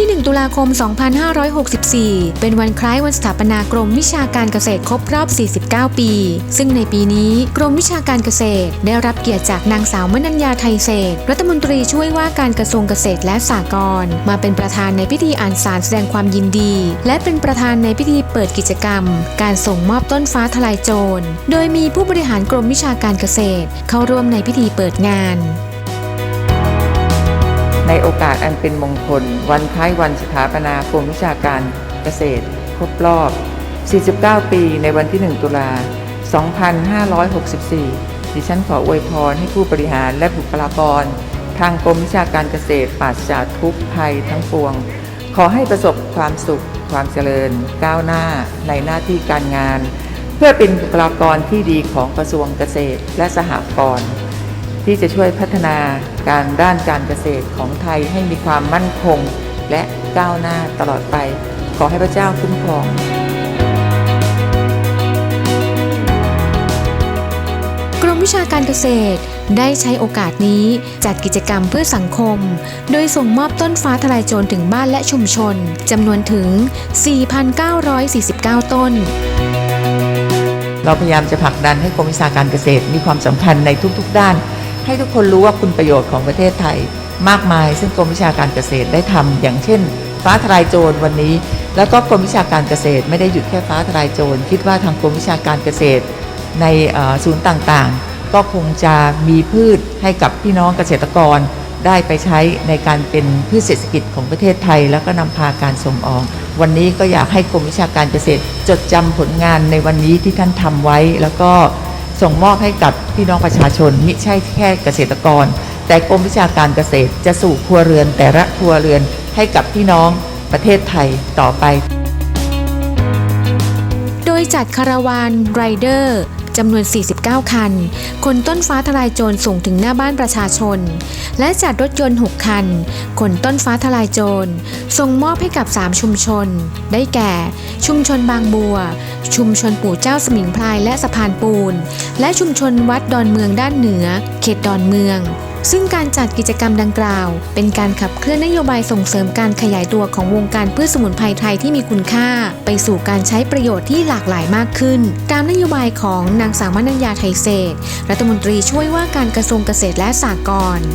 ที่ 1 ตุลาคม 2564 เป็นวันคล้ายวันสถาปนากรมวิชาการเกษตรครบรอบ 49 ปี ซึ่งในปีนี้กรมวิชาการเกษตร ได้รับเกียรติจากนางสาวมนัญญาไทยเศษ รัฐมนตรีช่วยว่าการกระทรวงเกษตรและสหกรณ์มาเป็นประธานในพิธีอ่านสารแสดงความยินดี และเป็นประธานในพิธีเปิดกิจกรรม การส่งมอบต้นฟ้าทลายโจร โดยมีผู้บริหารกรมวิชาการเกษตร เข้าร่วมในพิธีเปิดงาน ในโอกาสอันเป็นมงคล วันคล้ายวันสถาปนากรมวิชาการเกษตร ครบรอบ 49 ปีในวันที่ 1 ตุลา 2564 ดิฉันขออวยพรให้ผู้บริหารและบุคลากร ทางกรมวิชาการเกษตรปราศจากทุกภัยทั้งปวง ขอให้ประสบความสุข ความเจริญ ก้าวหน้าในหน้าที่การงาน เพื่อเป็นบุคลากรที่ดีของกระทรวงเกษตรและสหกรณ์ ที่จะช่วยพัฒนาการด้านการเกษตรของไทยให้มีความมั่นคง และก้าวหน้าตลอดไป ขอให้พระเจ้าคุ้มครองกรมวิชาการเกษตรได้ใช้โอกาสนี้จัดกิจกรรมเพื่อสังคม โดยส่งมอบต้นฟ้าทลายโจรถึงบ้านและชุมชนจำนวนถึง 4,949 ต้น เราพยายามจะผลักดันให้กรมวิชาการเกษตรมีความสำคัญในทุกๆด้าน ให้ทุกคนรู้ว่าคุณประโยชน์ของประเทศไทย มากมาย ซึ่งกรมวิชาการเกษตรได้ทำอย่างเช่น ฟ้าทลายโจรวันนี้ แล้วก็กรมวิชาการเกษตร ไม่ได้หยุดแค่ฟ้าทลายโจรคิดว่าทางกรมวิชาการเกษตร ในศูนย์ต่างๆ ก็คงจะมีพืชให้กับพี่น้องเกษตรกรได้ไปใช้ในการเป็นพืชเศรษฐกิจของประเทศไทย แล้วก็นำพาการส่งออก วันนี้ก็อยากให้กรมวิชาการเกษตร จดจำผลงานในวันนี้ที่ท่านทำไว้แล้วก็ ส่งมอบให้กับพี่น้องประชาชนมิใช่แค่เกษตรกร แต่กรมวิชาการเกษตรจะสู่ครัวเรือนแต่ละครัวเรือนให้กับพี่น้องประเทศไทยต่อไป โดยจัดคาราวานไรเดอร์จำนวน 49 คันขนต้นฟ้าทลายโจรส่งถึงหน้าบ้านประชาชน และจัดรถยนต์ 6 คันขนต้นฟ้าทลายโจรส่งมอบให้กับ 3 ชุมชน ได้แก่ ชุมชนบางบัว ชุมชนปู่เจ้าสมิงพรายและสะพานปูน และชุมชนวัดดอนเมืองด้านเหนือ เขตดอนเมือง ซึ่งการจัดกิจกรรมดังกล่าว เป็นการขับเคลื่อนนโยบายส่งเสริมการขยายตัวของวงการพืชสมุนไพรไทยที่มีคุณค่า ไปสู่การใช้ประโยชน์ที่หลากหลายมากขึ้น ตามนโยบายของนางสาวมนัญญาไทยเศษรัฐมนตรีช่วยว่าการกระทรวงเกษตรและสหกรณ์